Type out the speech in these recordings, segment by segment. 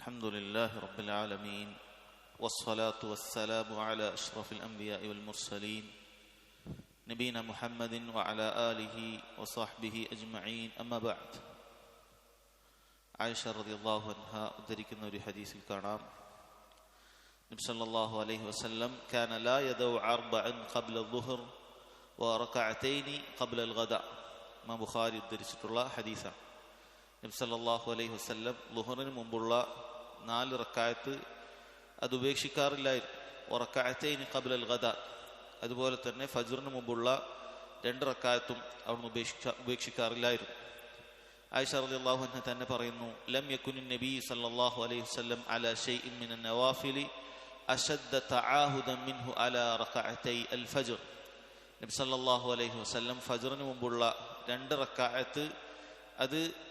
الحمد لله رب العالمين والصلاة والسلام على أشرف الأنبياء والمرسلين نبينا محمد وعلى آله وصحبه أجمعين أما بعد عائشة رضي الله عنها ഉദ്ധരിക്കുന്ന ഒരു ഹദീസിൽ കാണാം നബി സല്ലല്ലാഹു അലൈഹി വസല്ലം كان لا يدعو أربعا قبل الظهر وركعتين قبل الغداء ഇമാം ബുഖാരി ഉദ്ധരിച്ചിട്ടുള്ള ഹദീസാണ് നബി സല്ലല്ലാഹു അലൈഹി വസല്ലം ലുഹറിന് മുമ്പുള്ള നാല് റക്കായത്ത് അത് ഉപേക്ഷിക്കാറില്ലായിരുന്നു. ഉറക്കായത്തേനി കബൽ അൽ ഗദ. അതുപോലെ തന്നെ ഫജറിന് മുമ്പുള്ള രണ്ട് റക്കായത്തും അവിടുന്ന് ഉപേക്ഷിക്ക ഉപേക്ഷിക്കാറില്ലായിരുന്നു. ആയിഷ റളിയല്ലാഹു അൻഹ തന്നെ പറയുന്നു ലം യകുനു നബി സല്ലല്ലാഹു അലൈഹി വസല്ലം അലാ ഷൈഇൻ മിന നവാഫിലി അശദ്ദ തആഹുദൻ മിൻഹു അലാ അൽ ഫജ്ർ. നബി സല്ലല്ലാഹു അലൈഹി വസല്ലം ഫജ്റിന് മുമ്പുള്ള രണ്ട് റക്കായത്ത് അത്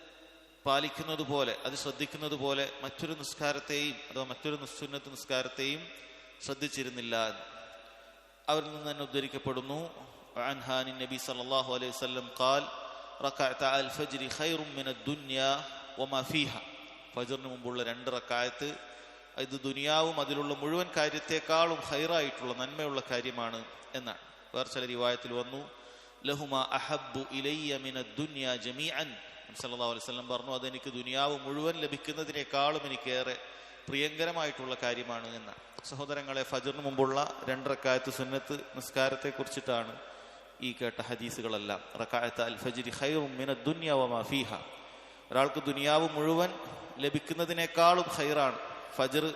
പാലിക്കുന്നത് പോലെ അത് ശ്രദ്ധിക്കുന്നത് പോലെ മറ്റൊരു നിസ്കാരത്തെയും അഥവാ മറ്റൊരു നിസ്സുന്നത്ത് നിസ്കാരത്തെയും ശ്രദ്ധിച്ചിരുന്നില്ല. അവരിൽ നിന്ന് തന്നെ ഉദ്ധരിക്കപ്പെടുന്നു. നബി സല്ലല്ലാഹു അലൈഹി വസല്ലം കാൽ ദുനിയ ഫജ്റിന് മുമ്പുള്ള രണ്ട് റക്കായത്ത് ഇത് ദുനിയാവും അതിലുള്ള മുഴുവൻ കാര്യത്തെക്കാളും ഹൈറായിട്ടുള്ള നന്മയുള്ള കാര്യമാണ് എന്നാണ്. വേറെ ചില റിവായത്തിൽ വന്നു ലഹുമ അഹബ്ബു ഇലയ്യ മിന ജമീ ജമീഅൻ. സല്ലല്ലാഹു അലൈഹി വസല്ലം പറഞ്ഞു അതെനിക്ക് ദുനിയാവ് മുഴുവൻ ലഭിക്കുന്നതിനേക്കാളും എനിക്കേറെ പ്രിയങ്കരമായിട്ടുള്ള കാര്യമാണ് എന്ന്. സഹോദരങ്ങളെ ഫജറിന് മുമ്പുള്ള രണ്ടറക്കായത്ത് സുന്നത്ത് നിസ്കാരത്തെ കുറിച്ചിട്ടാണ് ഈ കേട്ട ഹദീസുകളെല്ലാം. റക്കായത്ത് അൽ ഫജിരി ഖൈറും മിന ദുനിയ വമാ ഫീഹ. ഒരാൾക്ക് ദുനിയാവ് മുഴുവൻ ലഭിക്കുന്നതിനേക്കാളും ഹൈറാണ് ഫജർ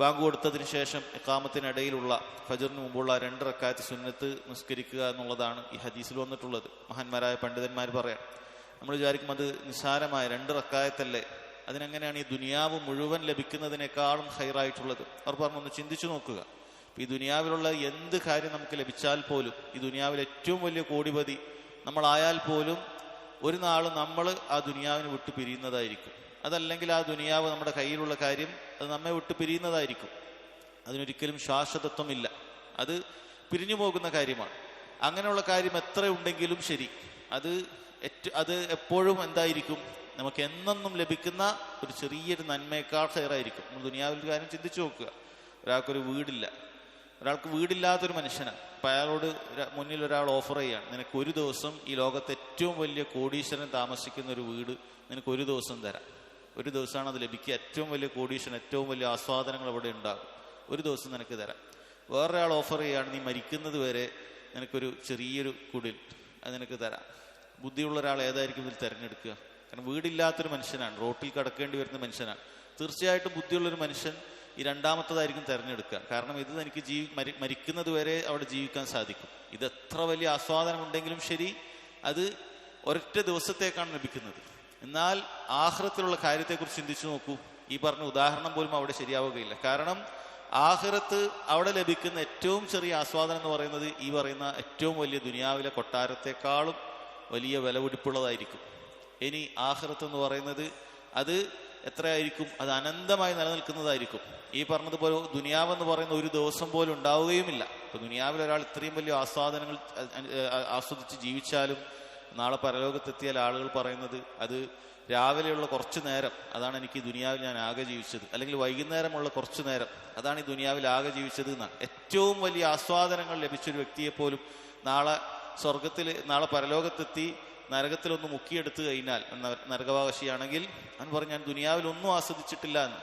ബാങ്ക് കൊടുത്തതിന് ശേഷം ഇക്കാമത്തിനിടയിലുള്ള ഫജറിന് മുമ്പുള്ള രണ്ട് റക്കായത്ത് സുന്നത്ത് നിസ്കരിക്കുക എന്നുള്ളതാണ് ഈ ഹദീസിൽ വന്നിട്ടുള്ളത്. മഹാന്മാരായ പണ്ഡിതന്മാർ പറയാം നമ്മൾ വിചാരിക്കും അത് നിസ്സാരമായ രണ്ട് റക്കായത്തല്ലേ? അതിനെങ്ങനെയാണ് ഈ ദുനിയാവ് മുഴുവൻ ലഭിക്കുന്നതിനേക്കാളും ഹൈറായിട്ടുള്ളത്? അവർ പറഞ്ഞു ഒന്ന് ചിന്തിച്ചു നോക്കുക. ഈ ദുനിയാവിലുള്ള എന്ത് കാര്യം നമുക്ക് ലഭിച്ചാൽ പോലും ഈ ദുനിയാവിൽ ഏറ്റവും വലിയ കോടിപതി നമ്മളായാൽ പോലും ഒരു നാൾ നമ്മൾ ആ ദുനിയാവിന് വിട്ടു പിരിയുന്നതായിരിക്കും. അതല്ലെങ്കിൽ ആ ദുനിയാവ് നമ്മുടെ കയ്യിലുള്ള കാര്യം അത് നമ്മെ വിട്ടു പിരിയുന്നതായിരിക്കും. അതിനൊരിക്കലും ശാശ്വതത്വമില്ല. അത് പിരിഞ്ഞു പോകുന്ന കാര്യമാണ്. അങ്ങനെയുള്ള കാര്യം എത്ര ഉണ്ടെങ്കിലും ശരി. അത് അത് എപ്പോഴും എന്തായിരിക്കും? നമുക്ക് എന്നെന്നും ലഭിക്കുന്ന ഒരു ചെറിയൊരു നന്മയേക്കാൾ ഹെയറായിരിക്കും നമ്മൾ ദുനിയാവിൽ കാര്യം ചിന്തിച്ചു നോക്കുക. ഒരാൾക്കൊരു വീടില്ല. ഒരാൾക്ക് വീടില്ലാത്തൊരു മനുഷ്യനാണ് അപ്പം അയാളോട് മുന്നിൽ ഒരാൾ ഓഫർ ചെയ്യാണ്. നിനക്ക് ഒരു ദിവസം ഈ ലോകത്ത് ഏറ്റവും വലിയ കോടീശ്വരൻ താമസിക്കുന്ന ഒരു വീട് നിനക്ക് ഒരു ദിവസം തരാം. ഒരു ദിവസമാണ് അത് ലഭിക്കുക. ഏറ്റവും വലിയ കോടീശ്വരൻ ഏറ്റവും വലിയ ആസ്വാദനങ്ങൾ അവിടെ ഉണ്ടാകും. ഒരു ദിവസം നിനക്ക് തരാം. വേറൊരാൾ ഓഫർ ചെയ്യാണ് നീ മരിക്കുന്നത് വരെ നിനക്കൊരു ചെറിയൊരു കുടിൽ അത് നിനക്ക് തരാം. ബുദ്ധിയുള്ള ഒരാൾ ഏതായിരിക്കും ഇതിൽ തിരഞ്ഞെടുക്കുക? കാരണം വീടില്ലാത്തൊരു മനുഷ്യനാണ്. റോട്ടിൽ കിടക്കേണ്ടി വരുന്ന മനുഷ്യനാണ്. തീർച്ചയായിട്ടും ബുദ്ധിയുള്ളൊരു മനുഷ്യൻ ഈ രണ്ടാമത്തതായിരിക്കും തിരഞ്ഞെടുക്കുക. കാരണം ഇത് എനിക്ക് ജീവി മരി മരിക്കുന്നത് വരെ അവിടെ ജീവിക്കാൻ സാധിക്കും. ഇത് എത്ര വലിയ ആസ്വാദനം ഉണ്ടെങ്കിലും ശരി അത് ഒരൊറ്റ ദിവസത്തേക്കാണ് ലഭിക്കുന്നത്. എന്നാൽ ആഹ്റത്തിലുള്ള കാര്യത്തെക്കുറിച്ച് ചിന്തിച്ചു നോക്കൂ. ഈ പറഞ്ഞ ഉദാഹരണം പോലും അവിടെ ശരിയാവുകയില്ല. കാരണം ആഹ്റത്ത് അവിടെ ലഭിക്കുന്ന ഏറ്റവും ചെറിയ ആസ്വാദനം എന്ന് പറയുന്നത് ഈ പറയുന്ന ഏറ്റവും വലിയ ദുനിയാവിലെ കൊട്ടാരത്തെക്കാളും വലിയ വിലപിടിപ്പുള്ളതായിരിക്കും. ഇനി ആഹ്റത്ത് എന്ന് പറയുന്നത് അത് എത്രയായിരിക്കും? അത് അനന്തമായി നിലനിൽക്കുന്നതായിരിക്കും. ഈ പറഞ്ഞതുപോലെ ദുനിയാവെന്ന് പറയുന്ന ഒരു ദിവസം പോലും ഉണ്ടാവുകയുമില്ല. ഇപ്പൊ ദുനിയാവിൽ ഒരാൾ ഇത്രയും വലിയ ആസ്വാദനങ്ങൾ ആസ്വദിച്ച് ജീവിച്ചാലും നാളെ പരലോകത്തെത്തിയാൽ ആളുകൾ പറയുന്നത് അത് രാവിലെയുള്ള കുറച്ചു നേരം അതാണ് എനിക്ക് ദുനിയാവിൽ ഞാൻ ആകെ ജീവിച്ചത്. അല്ലെങ്കിൽ വൈകുന്നേരമുള്ള കുറച്ചു നേരം അതാണ് ഈ ദുനിയാവിൽ ആകെ ജീവിച്ചത് എന്നാണ്. ഏറ്റവും വലിയ ആസ്വാദനങ്ങൾ ലഭിച്ചൊരു വ്യക്തിയെ പോലും നാളെ സ്വർഗത്തിൽ നാളെ പരലോകത്തെത്തി നരകത്തിലൊന്ന് മുക്കിയെടുത്തു കഴിഞ്ഞാൽ നരകവാകശിയാണെങ്കിൽ അവൻ പറഞ്ഞു ഞാൻ ദുനിയാവിൽ ഒന്നും ആസ്വദിച്ചിട്ടില്ല എന്ന്.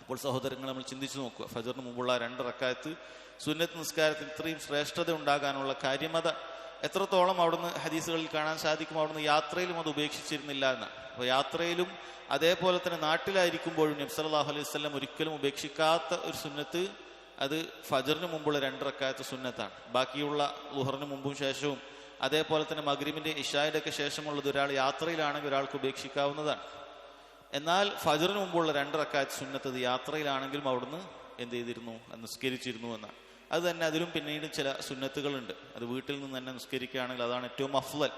അപ്പോൾ സഹോദരങ്ങൾ നമ്മൾ ചിന്തിച്ചു നോക്കുക. ഫജറിന് മുമ്പുള്ള രണ്ട് റക്കായത്ത് സുന്നത്ത് നിസ്കാരത്തിന് ഇത്രയും ശ്രേഷ്ഠത ഉണ്ടാകാനുള്ള കാര്യമത എത്രത്തോളം അവിടുന്ന് ഹദീസുകളിൽ കാണാൻ സാധിക്കും അവിടുന്ന് യാത്രയിലും അത് ഉപേക്ഷിച്ചിരുന്നില്ല എന്ന്. അപ്പോൾ യാത്രയിലും അതേപോലെ തന്നെ നാട്ടിലായിരിക്കുമ്പോഴും നബ്സലാഹു അലൈഹി വല്ലം ഒരിക്കലും ഉപേക്ഷിക്കാത്ത ഒരു സുന്നത്ത് അത് ഫജറിന് മുമ്പുള്ള രണ്ടിറക്കാത്ത സുന്നത്താണ്. ബാക്കിയുള്ള ലുഹറിന് മുമ്പും ശേഷവും അതേപോലെ തന്നെ മഗ്രിബിന്റെ ഇഷായുടെ ഒക്കെ ശേഷമുള്ളത് ഒരാൾ യാത്രയിലാണെങ്കിൽ ഒരാൾക്ക് ഉപേക്ഷിക്കാവുന്നതാണ്. എന്നാൽ ഫജറിന് മുമ്പുള്ള രണ്ടിറക്കാത്ത സുന്നത്ത് അത് യാത്രയിലാണെങ്കിലും അവിടുന്ന് എന്ത് ചെയ്തിരുന്നു? നിസ്കരിച്ചിരുന്നു എന്നാണ്. അത് തന്നെ അതിലും പിന്നീട് ചില സുന്നത്തുകളുണ്ട്. അത് വീട്ടിൽ നിന്ന് തന്നെ നിസ്കരിക്കുകയാണെങ്കിൽ അതാണ് ഏറ്റവും അഫ്ലൽ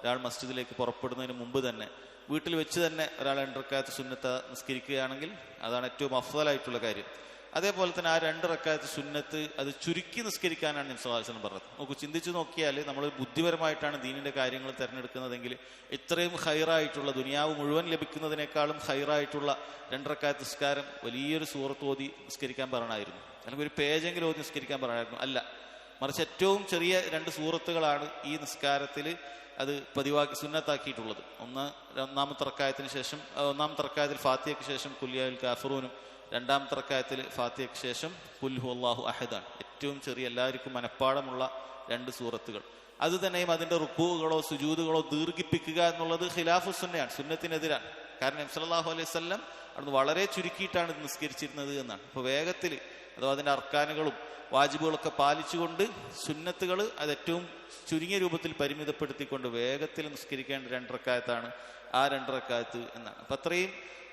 ഒരാൾ മസ്ജിദിലേക്ക് പുറപ്പെടുന്നതിന് മുമ്പ് തന്നെ വീട്ടിൽ വെച്ച് തന്നെ ഒരാൾ രണ്ടിറക്കാത്ത സുന്നത്ത് നിസ്കരിക്കുകയാണെങ്കിൽ അതാണ് ഏറ്റവും അഫ്ലലായിട്ടുള്ള കാര്യം. അതേപോലെ തന്നെ ആ രണ്ട് റക്കാത്ത് സുന്നത്ത് അത് ചുരുക്കി നിസ്കരിക്കാനാണ് നിംസവാസനം പറഞ്ഞത്. നമുക്ക് ചിന്തിച്ചു നോക്കിയാൽ നമ്മൾ ബുദ്ധിപരമായിട്ടാണ് ദീനിന്റെ കാര്യങ്ങൾ തിരഞ്ഞെടുക്കുന്നതെങ്കിൽ ഇത്രയും ഹൈറായിട്ടുള്ള ദുനിയാവ് മുഴുവൻ ലഭിക്കുന്നതിനേക്കാളും ഹൈറായിട്ടുള്ള രണ്ടറക്കാത്ത നിസ്കാരം വലിയൊരു സൂറത്ത് ഓതി നിസ്കരിക്കാൻ പറയണമായിരുന്നു. അല്ലെങ്കിൽ ഒരു പേജെങ്കിലും ഓതി നിസ്കരിക്കാൻ പറയണമായിരുന്നു. അല്ല മറിച്ച് ഏറ്റവും ചെറിയ രണ്ട് സുഹൃത്തുക്കളാണ് ഈ നിസ്കാരത്തിൽ അത് പതിവാക്കി സുന്നത്താക്കിയിട്ടുള്ളത്. ഒന്ന് ഒന്നാം റക്കായത്തിന് ശേഷം ഒന്നാം ഒന്നാമത്തെ റക്കായത്തിൽ ഫാത്തിയയ്ക്ക് ശേഷം കുല്യാൽ കാഫറൂനും രണ്ടാം റക്കായത്തിൽ ഫാത്തിയയ്ക്ക് ശേഷം കുൽഹു അള്ളാഹു അഹദാണ്. ഏറ്റവും ചെറിയ എല്ലാവർക്കും മനഃപ്പാടമുള്ള രണ്ട് സൂറത്തുകൾ. അത് തന്നെയും അതിന്റെ റുക്കുകളോ സുജൂതുകളോ ദീർഘിപ്പിക്കുക എന്നുള്ളത് ഖിലാഫു സുന്നയാണ് സുന്നത്തിനെതിരാണ്. കാരണം നബ്സല്ലാഹു അലൈഹി സ്വല്ലം അവിടുന്ന് വളരെ ചുരുക്കിയിട്ടാണ് ഇത് നിസ്കരിച്ചിരുന്നത് എന്നാണ്. അപ്പൊ വേഗത്തിൽ അഥവാ അതിന്റെ അർക്കാനുകളും വാജിബുകളൊക്കെ പാലിച്ചുകൊണ്ട് സുന്നത്തുകൾ അത് ഏറ്റവും ചുരുങ്ങിയ രൂപത്തിൽ പരിമിതപ്പെടുത്തിക്കൊണ്ട് വേഗത്തിൽ നിസ്കരിക്കേണ്ട രണ്ടരക്കായത്താണ് ആ രണ്ടരക്കായത്ത് എന്നാണ്. അപ്പം അത്രയും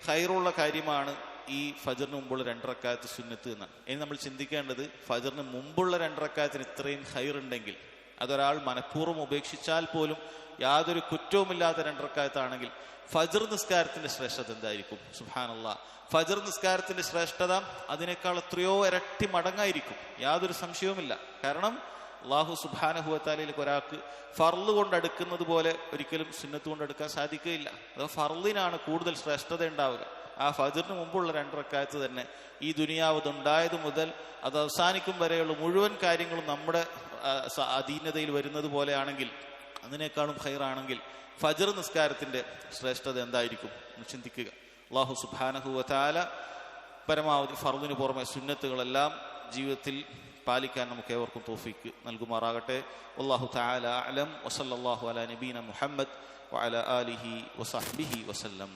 ഹൈറുള്ള കാര്യമാണ് ഈ ഫജറിന് മുമ്പുള്ള രണ്ടരക്കായത്ത് സുന്നത്ത് എന്നാണ്. ഇനി നമ്മൾ ചിന്തിക്കേണ്ടത് ഫജറിന് മുമ്പുള്ള രണ്ടരക്കായത്തിന് ഇത്രയും ഹൈർ ഉണ്ടെങ്കിൽ അതൊരാൾ മനഃപൂർവം ഉപേക്ഷിച്ചാൽ പോലും യാതൊരു കുറ്റവുമില്ലാത്ത രണ്ടർക്കായത്താണെങ്കിൽ ഫജർ നിസ്കാരത്തിന്റെ ശ്രേഷ്ഠത എന്തായിരിക്കും? സുഹാനുള്ള ഫജർ നിസ്കാരത്തിന്റെ ശ്രേഷ്ഠത അതിനേക്കാൾ എത്രയോ ഇരട്ടി മടങ്ങായിരിക്കും. യാതൊരു സംശയവുമില്ല. കാരണം അള്ളാഹു സുബാനഹുവത്താലയിലേക്ക് ഒരാൾക്ക് ഫർൾ കൊണ്ട് അടുക്കുന്നത് പോലെ ഒരിക്കലും സുന്നത്ത് കൊണ്ട് എടുക്കാൻ സാധിക്കുകയില്ല. അത് ഫർളിനാണ് കൂടുതൽ ശ്രേഷ്ഠത ഉണ്ടാവുക. ആ ഫജറിന് മുമ്പുള്ള രണ്ടരക്കാലത്ത് തന്നെ ഈ ദുനിയാവ് ഉണ്ടായത് മുതൽ അത് അവസാനിക്കും വരെയുള്ള മുഴുവൻ കാര്യങ്ങളും നമ്മുടെ അധീനതയിൽ വരുന്നത് പോലെയാണെങ്കിൽ അതിനേക്കാളും ഹൈറാണെങ്കിൽ ഫജർ നിസ്കാരത്തിന്റെ ശ്രേഷ്ഠത എന്തായിരിക്കും? ചിന്തിക്കുക. അള്ളാഹു സുബാനഹുവല പരമാവധി ഫർദിനു പുറമെ സുന്നത്തുകളെല്ലാം ജീവിതത്തിൽ പാലിക്കാൻ നമുക്ക് ഏവർക്കും തോഫിക്ക് നൽകുമാറാകട്ടെ. അള്ളാഹു താല അലം വസല്ലാഹു അല നബീന മുഹമ്മദ് വഅല ആലിഹി വസഹ്ബിഹി വസല്ലം.